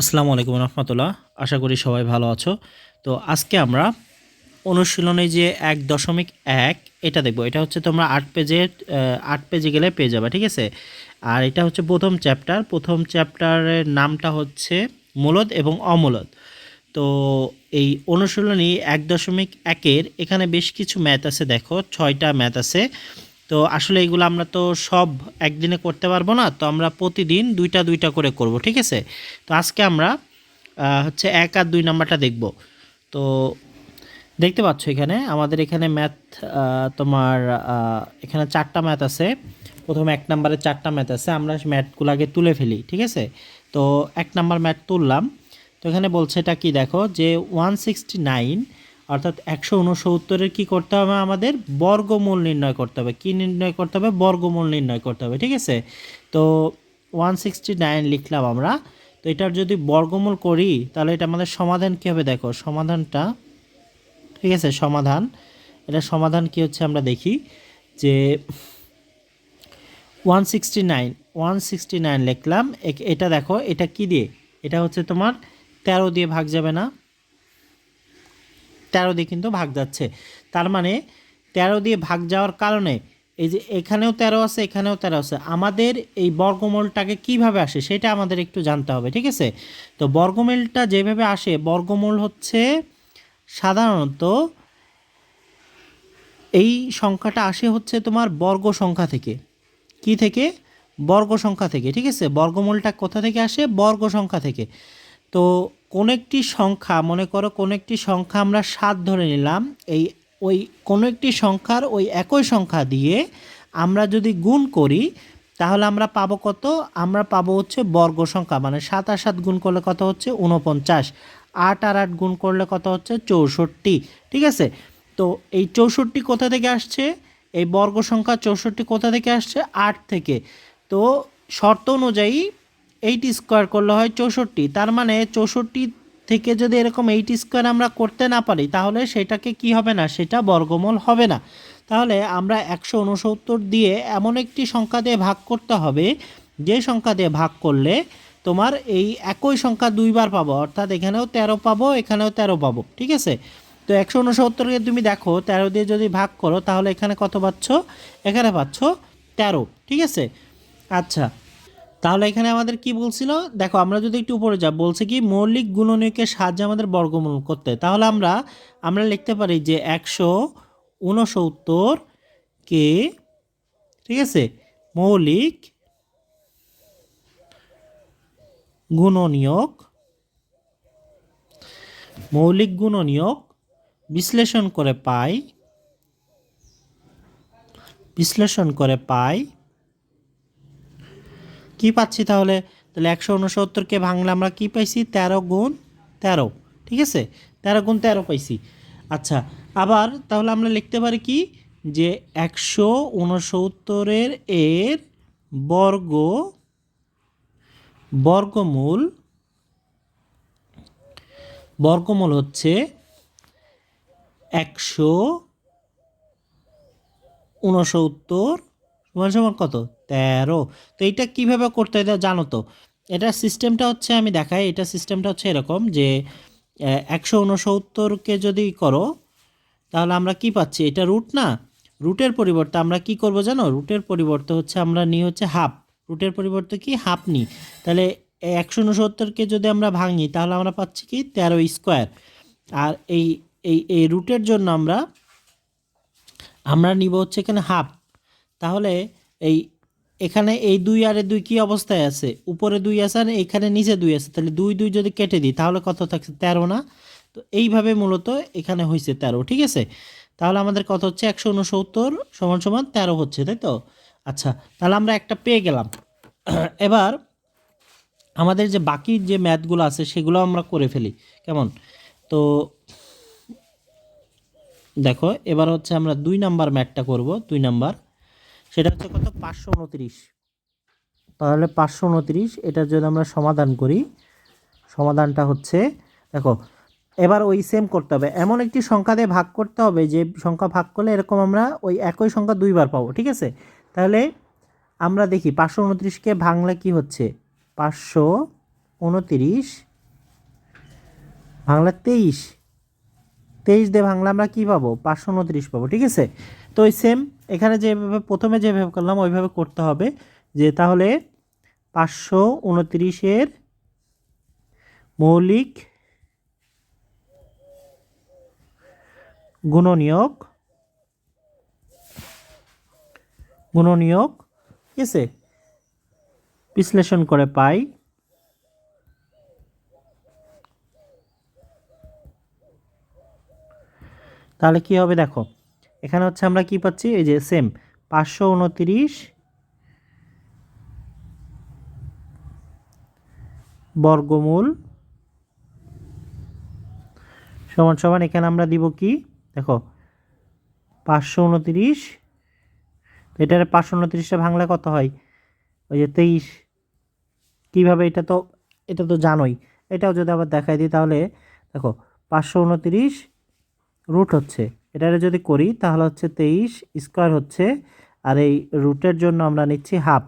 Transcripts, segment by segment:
আসসালামু আলাইকুম রহমতুল্লাহ। আশা করি সবাই ভালো আছো। তো আজকে আমরা অনুশীলনে যে এক দশমিক এক, এটা দেখব। এটা হচ্ছে তোমরা আট পেজে আট পেজে গেলে পেয়ে যাবে, ঠিক আছে? আর এটা হচ্ছে প্রথম চ্যাপ্টার। প্রথম চ্যাপ্টারের নামটা হচ্ছে মূলদ এবং অমূলদ। তো এই অনুশীলনী এক দশমিক একের এখানে বেশ কিছু ম্যাথ আছে, দেখো। ছয়টা ম্যাথ আছে। তো আসলে এগুলো আমরা তো সব একদিনে করতে পারব না, তো আমরা প্রতিদিন দুইটা দুইটা করে করব, ঠিক আছে? তো আজকে আমরা হচ্ছে এক আর দুই নাম্বারটা দেখব। তো দেখতে পাচ্ছ এখানে, আমাদের এখানে ম্যাথ তোমার এখানে চারটা ম্যাথ আছে। প্রথম এক নাম্বারে চারটা ম্যাথ আছে, আমরা ম্যাথগুলো আগে তুলে ফেলি, ঠিক আছে? তো এক নাম্বার ম্যাথ তুললাম। তো এখানে বলছে এটা কি দেখো? যে ওয়ান সিক্সটি নাইন অর্থাৎ একশো উনসত্তরের কী করতে হবে আমাদের? বর্গমূল নির্ণয় করতে হবে। কী নির্ণয় করতে হবে? বর্গমূল নির্ণয় করতে হবে, ঠিক আছে? তো ওয়ান সিক্সটি নাইন লিখলাম আমরা। তো এটার যদি বর্গমূল করি, তাহলে এটা আমাদের সমাধান কী হবে দেখো? সমাধানটা, ঠিক আছে? সমাধান। এটা সমাধান কি হচ্ছে আমরা দেখি যে one sixty nine, one sixty nine লিখলাম। এটা দেখো, এটা কি দিয়ে? এটা হচ্ছে তোমার তেরো দিয়ে ভাগ যাবে না। তেরো দিয়ে কিন্তু ভাগ যাচ্ছে। তার মানে তেরো দিয়ে ভাগ যাওয়ার কারণে এই যে এখানেও তেরো আছে, এখানেও তেরো আছে। আমাদের এই বর্গমূলটাকে কীভাবে আসে সেটা আমাদের একটু জানতে হবে, ঠিক আছে? তো বর্গমূলটা যেভাবে আসে, বর্গমূল হচ্ছে সাধারণত এই সংখ্যাটা আসে হচ্ছে তোমার বর্গ সংখ্যা থেকে। কি থেকে? বর্গ সংখ্যা থেকে, ঠিক আছে? বর্গমূলটা কোথা থেকে আসে? বর্গ সংখ্যা থেকে। তো কোন একটি সংখ্যা, মনে করো কোন একটি সংখ্যা আমরা সাত ধরে নিলাম, এই ওই কোনো একটি সংখ্যার ওই একই সংখ্যা দিয়ে আমরা যদি গুণ করি, তাহলে আমরা পাবো কত? আমরা পাবো হচ্ছে বর্গ সংখ্যা মানে সাত আর সাত গুণ করলে কত হচ্ছে? উনপঞ্চাশ আট আর আট গুণ করলে কত হচ্ছে? চৌষট্টি। ঠিক আছে? তো এই চৌষট্টি কোথা থেকে আসছে? এই বর্গ সংখ্যা চৌষট্টি কোথা থেকে আসছে? আট থেকে। তো শর্ত অনুযায়ী এইট স্কোয়ার করলে হয় চৌষট্টি। তার মানে চৌষট্টি থেকে যদি এরকম এইট স্কোয়ার আমরা করতে না পারি, তাহলে সেটাকে কি হবে না? সেটা বর্গমূল হবে না। তাহলে আমরা একশো উনসত্তর দিয়ে এমন একটি সংখ্যা দিয়ে ভাগ করতে হবে, যে সংখ্যা দিয়ে ভাগ করলে তোমার এই একই সংখ্যা দুইবার পাবো। অর্থাৎ এখানেও তেরো পাবো, এখানেও তেরো পাবো। ঠিক আছে? তো একশো উনসত্তরকে তুমি দেখো, তেরো দিয়ে যদি ভাগ করো, তাহলে এখানে কত পাচ্ছ? এখানে পাচ্ছ তেরো। ঠিক আছে? আচ্ছা। তাহলে এখানে আমাদের কি বলছিল? দেখো, আমরা যদি একটু উপরে যাব বলছে কি, মৌলিক গুণনীয়কের সাহায্যে আমাদের বর্গমূল করতে তাহলে আমরা আমরা লিখতে পারি যে একশো উনসত্তর কে, ঠিক আছে, মৌলিক গুণনীয়ক মৌলিক গুণনীয়ক বিশ্লেষণ করে পাই, বিশ্লেষণ করে পাই কি পাচ্ছি তাহলে? তাহলে একশো উনসত্তরকে ভাঙলে আমরা কি পাইছি? তেরো গুণ তেরো, ঠিক আছে? তেরো গুণ তেরো পাইছি। আচ্ছা আবার তাহলে আমরা লিখতে পারি কি? যে একশো উনসত্তরের এর বর্গ, বর্গমূল বর্গমূল হচ্ছে একশো উনসত্তর সমান সমান কত? তেরো। তো এটা কীভাবে করতে হয়? জানো তো, এটা সিস্টেমটা হচ্ছে আমি দেখাই, এটা সিস্টেমটা হচ্ছে এরকম যে একশো উনসত্তরকে যদি করো, তাহলে আমরা কি পাচ্ছি? এটা রুট না? রুটের পরিবর্তে আমরা কি করব জানো? রুটের পরিবর্তে হচ্ছে আমরা নিই হচ্ছে হাফ রুটের পরিবর্তে কি? হাফ নিই। তাহলে একশো উনসত্তরকে যদি আমরা ভাঙি, তাহলে আমরা পাচ্ছি কি? তেরো স্কোয়ার আর এই এই এই রুটের জন্য আমরা আমরা নিব হচ্ছে এখানে হাফ তাহলে এই এখানে এই দুই আর দুই কি অবস্থায় আছে? উপরে দুই আছে আর এখানে নিচে দুই আছে। তাহলে দুই দুই যদি কেটে দিই, তাহলে কত থাকছে? তেরো না? তো এইভাবে মূলত এখানে হয়েছে তেরো, ঠিক আছে? তাহলে আমাদের কত হচ্ছে? একশো উনসত্তর সমান সমান তেরো হচ্ছে, তাই তো? আচ্ছা তাহলে আমরা একটা পেয়ে গেলাম। এবার আমাদের যে বাকি যে ম্যাথগুলো আছে, সেগুলো আমরা করে ফেলি। কেমন? তো দেখো, এবার হচ্ছে আমরা দুই নাম্বার ম্যাথটা করব, দুই নাম্বার। সেটা হচ্ছে কত? পাঁচশো উনত্রিশ। তাহলে পাঁচশো উনত্রিশ এটার যদি আমরা সমাধান করি, সমাধানটা হচ্ছে, দেখো, এবার ওই সেম করতে হবে। এমন একটি সংখ্যা দিয়ে ভাগ করতে হবে, যে সংখ্যা ভাগ করলে এরকম আমরা ওই একই সংখ্যা দুইবার পাবো, ঠিক আছে? তাহলে আমরা দেখি, পাঁচশো উনত্রিশকে ভাঙলে কি হচ্ছে? পাঁচশো উনত্রিশ বাংলা তেইশ। তেইশ দিয়ে ভাঙলে আমরা কী পাবো? পাঁচশো উনত্রিশ পাবো, ঠিক আছে? তো ওই সেম এখানে যেভাবে প্রথমে যেভাবে করলাম, ওইভাবে করতে হবে। যে তাহলে পাঁচশো উনত্রিশের মৌলিক গুণনীয়ক গুণনীয়ক ঠিক আছে বিশ্লেষণ করে পাই। তাহলে কি হবে? দেখো এখানে হচ্ছে আমরা কি পাচ্ছি? এই যে সেম পাঁচশো উনত্রিশ বর্গমূল সমান সমান, এখানে আমরা দিব কি? দেখো, পাঁচশো উনত্রিশ, এটার পাঁচশো উনত্রিশটা ভাঙলে কত হয়? ওই যে তেইশ। কীভাবে এটা তো এটা তো জানোই। এটাও যদি আবার দেখাই দিই তাহলে, দেখো, পাঁচশো উনত্রিশ রুট হচ্ছে। এটারে যদি করি, তাহলে হচ্ছে তেইশ স্কোয়ার হচ্ছে, আর এই রুটের জন্য আমরা নিচ্ছি হাফ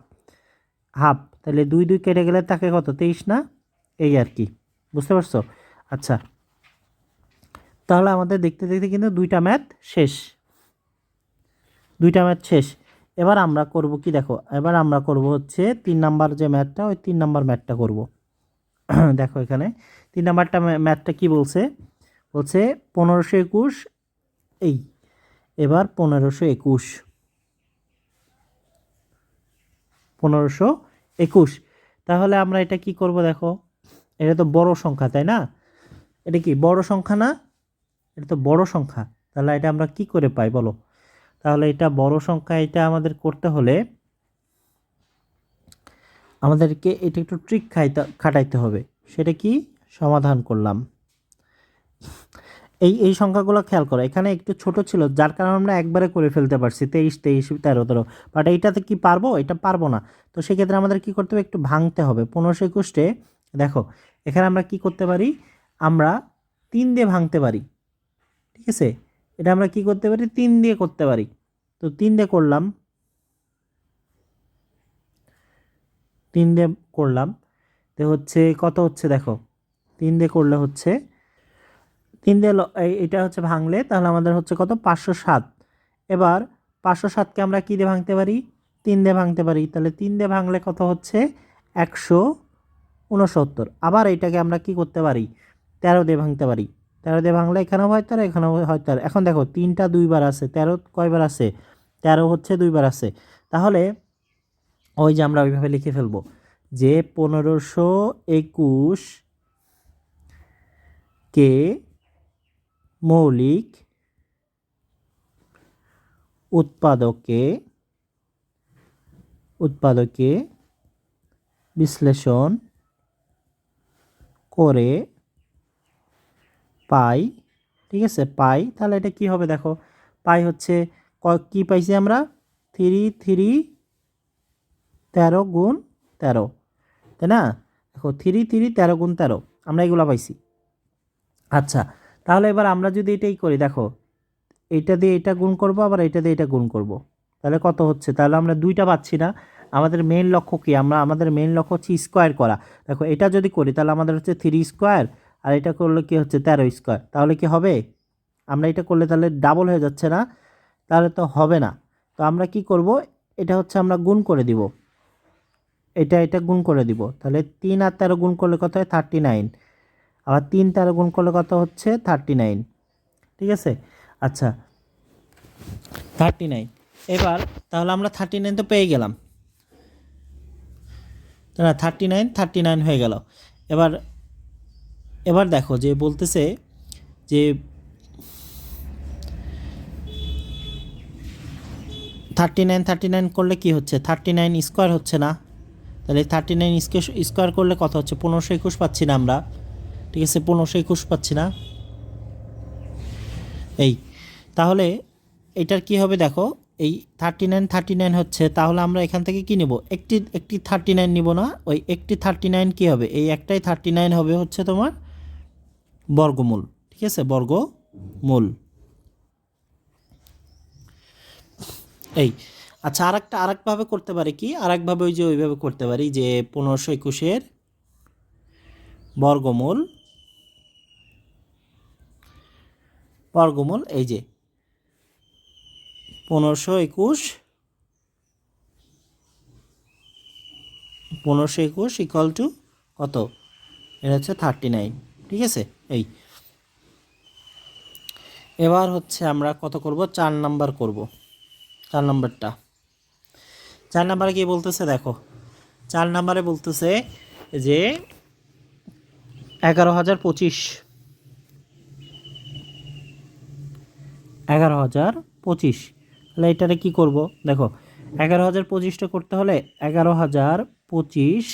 হাফ তাহলে দুই দুই কেটে গেলে তাকে কত? তেইশ না? এই আর কি, বুঝতে পারছ? আচ্ছা তাহলে আমাদের দেখতে দেখতে কিন্তু দুইটা ম্যাথ শেষ, দুইটা ম্যাথ শেষ, এবার আমরা করব কি দেখো, এবার আমরা করব হচ্ছে তিন নাম্বার যে ম্যাথটা ওই তিন নাম্বার ম্যাথটা করব, দেখো এখানে, তিন নাম্বারটা ম্যাথটা কি বলছে? বলছে পনেরোশো একুশ এই। এবার পনেরোশো একুশ। পনেরোশো একুশ। তাহলে আমরা এটা কি করব দেখো? এটা তো বড় সংখ্যা, তাই না? এটা কি, বড় সংখ্যা না? এটা তো বড় সংখ্যা। তাহলে এটা আমরা কি করে পাই বলো? তাহলে এটা বড় সংখ্যা, এটা আমাদের করতে হলে আমাদেরকে এটা একটু ট্রিক খাইতে, খাটাইতে হবে। সেটা কি? সমাধান করলাম। এই এই সংখ্যাগুলো খেয়াল করো। এখানে একটু ছোট ছিল, যার কারণে আমরা একবারে করে ফেলতে পারছি, তেইশ তেইশ, তেরো তেরো। বাট এইটাতে কি পারব? এটা পারব না। তো সেক্ষেত্রে আমাদের কি করতে হবে? একটু ভাঙতে হবে। পনেরোশো একুশে দেখো, এখানে আমরা কি করতে পারি? আমরা তিন দিয়ে ভাঙতে পারি। ঠিক আছে? এটা আমরা কি করতে পারি? তিন দিয়ে করতে পারি। তো তিন দিয়ে করলাম। তিন দিয়ে করলাম। তো হচ্ছে, কত হচ্ছে? দেখো, তিন দিয়ে করলে হচ্ছে তিন দিয়ে এটা হচ্ছে ভাঙলে তাহলে আমাদের হচ্ছে কত? পাঁচশো সাত। এবার পাঁচশো সাতকে আমরা কী দিয়ে ভাঙতে পারি? তিন দিয়ে ভাঙতে পারি। তাহলে তিন দিয়ে ভাঙলে কত হচ্ছে? একশো উনসত্তর আবার এটাকে আমরা কি করতে পারি? তেরো দিয়ে ভাঙতে পারি। তেরো দিয়ে ভাঙলে এখানেও হয় তেরো, এখানেও হয় তেরো। এখন দেখো, তিনটা দুইবার আছে। তেরো কয়বার আছে? তেরো হচ্ছে দুইবার আছে। তাহলে ওই যে আমরা ওইভাবে লিখে ফেলব যে পনেরোশো একুশ কে মৌলিক উৎপাদকে উৎপাদকে বিশ্লেষণ করে পাই, ঠিক আছে? পাই, তাহলে এটা কি হবে দেখো? পাই হচ্ছে ক- পাইছি আমরা? থ্রি থ্রি, তেরো গুণ তেরো, তাই না? দেখো, থ্রি থ্রি, তেরো গুণ তেরো, আমরা এগুলো পাইছি। আচ্ছা তাহলে এবার আমরা যদি এটাই করি, দেখো, এটা দিয়ে এটা গুণ করব, আবার এটা দিয়ে এটা গুণ করব। তাহলে কত হচ্ছে? তাহলে আমরা দুইটা পাচ্ছি না। আমাদের মেন লক্ষ্য কি? আমরা, আমাদের মেন লক্ষ্য হচ্ছে স্কোয়ার করা। দেখো, এটা যদি করি, তাহলে আমাদের হচ্ছে থ্রি স্কোয়ার আর এটা করলে কি হচ্ছে? তেরো স্কোয়ার তাহলে কি হবে? আমরা এটা করলে তাহলে ডাবল হয়ে যাচ্ছে না? তাহলে তো হবে না। তো আমরা কি করব? এটা হচ্ছে আমরা গুণ করে দিব। এটা এটা গুণ করে দিব। তাহলে তিন আর তেরো গুণ করলে কত হয়? থার্টি নাইন আবার তিন তেরো গুণ করলে কত হচ্ছে? থার্টি নাইন ঠিক আছে? আচ্ছা থার্টি নাইন এবার তাহলে আমরা থার্টি নাইন তো পেয়ে গেলাম। না থার্টি নাইন থার্টি নাইন হয়ে গেল। এবার এবার দেখো যে বলতেছে যে থার্টি নাইন থার্টি নাইন করলে কি হচ্ছে? থার্টি নাইন স্কোয়ার হচ্ছে না। তাহলে থার্টি নাইন স্কোয়ার করলে কত হচ্ছে? পনেরোশো একুশ পাচ্ছি না আমরা। ঠিক আছে, পনেরোশো একুশ পাচ্ছি না। এই, তাহলে এটার কি হবে দেখো, এই থার্টি নাইন থার্টি নাইন হচ্ছে, তাহলে আমরা এখান থেকে কি নেব? একটি একটি থার্টি নাইন নিব না, ওই একটি থার্টি নাইন কী হবে? এই একটাই থার্টি নাইন হবে হচ্ছে তোমার বর্গমূল, ঠিক আছে, বর্গমূল। এই আচ্ছা আর একটা আরেকভাবে করতে পারি কি? আরেকভাবে ওই যে ওইভাবে করতে পারি যে পনেরোশো একুশের বর্গমূল বর্গমূল এই যে পনেরোশো একুশ পনেরোশো একুশ ইকুয়াল টু কত? এটা হচ্ছে থার্টি নাইন ঠিক আছে? এই। এবার হচ্ছে আমরা কত করব? চার নাম্বার করব। চার নাম্বারটা। চার নাম্বারে কি বলতেছে? দেখো। চার নাম্বারে বলতেছে যে এগারো হাজার পঁচিশ। এগারো হাজার পঁচিশ। তাহলে এটারে কী করব? দেখো, এগারো হাজার পঁচিশটা করতে হলে এগারো হাজার পঁচিশ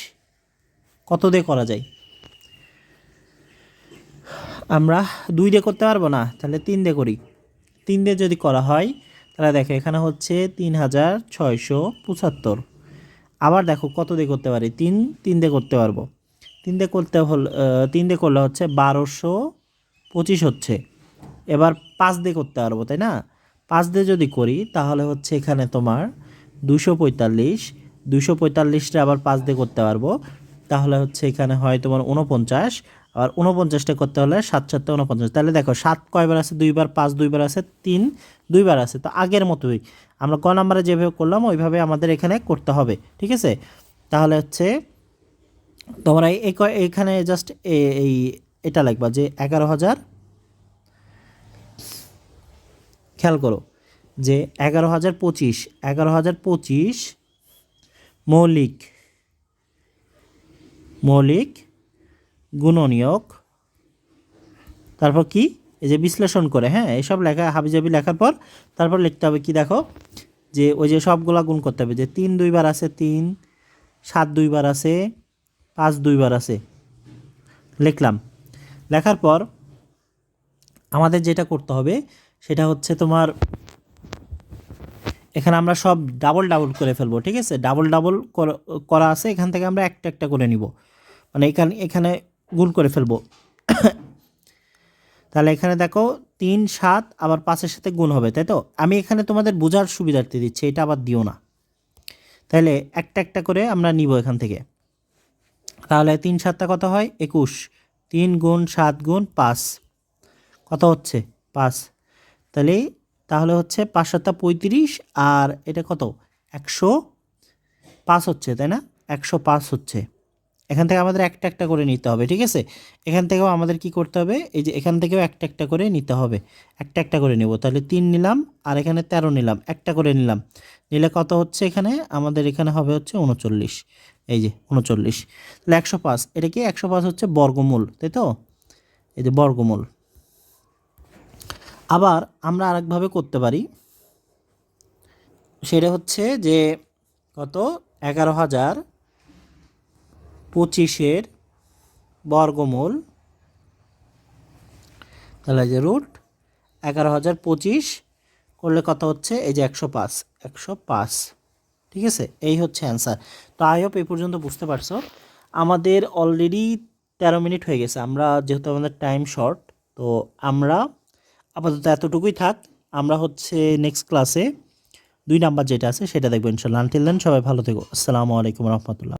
কত দিয়ে করা যায়? আমরা দুই দিয়ে করতে পারব না, তাহলে তিন দিয়ে করি। তিন দিয়ে যদি করা হয়, তাহলে দেখো, এখানে হচ্ছে তিন হাজার ছয়শো পঁচাত্তর। আবার দেখো, কত দিয়ে করতে পারি? তিন তিন দিয়ে করতে পারব। তিন দিয়ে করতে হল তিন দিয়ে করলে হচ্ছে বারোশো পঁচিশ হচ্ছে। এবার পাঁচ দিয়ে করতে পারব, তাই না? পাঁচ দিয়ে যদি করি, তাহলে হচ্ছে এখানে তোমার দুশো পঁয়তাল্লিশ, দুশো পঁয়তাল্লিশটা আবার পাঁচ দিয়ে করতে পারব। তাহলে হচ্ছে এখানে হয় তোমার উনপঞ্চাশ আর উনপঞ্চাশটা করতে হলে সাত সাতটা উনপঞ্চাশ তাহলে দেখো, সাত কয়বার আছে? দুইবার পাঁচ, দুইবার আছে? তিন, দুইবার আছে। তো আগের মতোই আমরা ক নাম্বারে যেভাবে করলাম, ওইভাবে আমাদের এখানে করতে হবে, ঠিক আছে? তাহলে হচ্ছে তোমরা এখানে জাস্ট এই, এটা লিখবা যে এগারো হাজার খেয়াল করো যে এগারো হাজার পঁচিশ, এগারো হাজার পঁচিশ মৌলিক মৌলিক গুণনীয়ক। তারপর কি? এই যে বিশ্লেষণ করে হ্যাঁ এসব লেখা, হাবিজাবি লেখার পর তারপর লিখতে হবে কি দেখো? যে ওই যে সবগুলা গুণ করতে হবে, যে তিন দুইবার আছে তিন, সাত দুইবার আছে, পাঁচ দুইবার আছে। লিখলাম। লেখার পর আমাদের যেটা করতে হবে, সেটা হচ্ছে তোমার, এখানে আমরা সব ডাবল ডাবল করে ফেলব, ঠিক আছে? ডাবল ডাবল করা আছে, এখান থেকে আমরা একটা একটা করে নিব। মানে এখানে এখানে গুণ করে ফেলব। তাহলে এখানে দেখো, তিন, সাত, আবার পাঁচের সাথে গুণ হবে, তাই তো? আমি এখানে তোমাদের বোঝার সুবিধার্থে দিচ্ছি, এটা আবার দিও না। তাহলে একটা একটা করে আমরা নিব এখান থেকে। তাহলে তিন, সাতটা কত হয়? একুশ। তিন গুণ সাত গুণ পাঁচ। কত হচ্ছে? পাঁচ। তাহলে তাহলে হচ্ছে পাঁচ সাতটা পঁয়ত্রিশ আর এটা কত? একশো পাঁচ হচ্ছে, তাই না? একশো পাঁচ হচ্ছে। এখান থেকে আমাদের একটা একটা করে নিতে হবে, ঠিক আছে? এখান থেকেও আমাদের কি করতে হবে? এই যে এখান থেকেও একটা একটা করে নিতে হবে। একটা একটা করে নেব। তাহলে তিন নিলাম আর এখানে তেরো নিলাম। একটা করে নিলাম। নিলে কত হচ্ছে এখানে? আমাদের এখানে হবে হচ্ছে উনচল্লিশ। এই যে উনচল্লিশ। তাহলে একশো পাঁচ। এটা কি একশো পাঁচ হচ্ছে বর্গমূল, তাই তো? এই যে বর্গমূল। আবার আমরা আরেকভাবে করতে পারি। সেটা হচ্ছে যে কত? এগারো হাজার পঁচিশের বর্গমূল তাহলে যে রুট এগারো হাজার পঁচিশ করলে কত হচ্ছে? এই যে একশো পাঁচ একশো পাঁচ। ঠিক আছে? এই হচ্ছে অ্যান্সার তো আই হোপ এই পর্যন্ত বুঝতে পারছ। আমাদের অলরেডি তেরো মিনিট হয়ে গেছে। আমরা যেহেতু আমাদের টাইম শর্ট তো আমরা আপাতত এতটুকুই থাক। আমরা হচ্ছে নেক্সট ক্লাসে দুই নাম্বার যেটা আছে সেটা দেখব ইনশাল্লাহ আনটিল দেন সবাই ভালো থেকো। আসসালামু আলাইকুম রহমতুল্লাহ।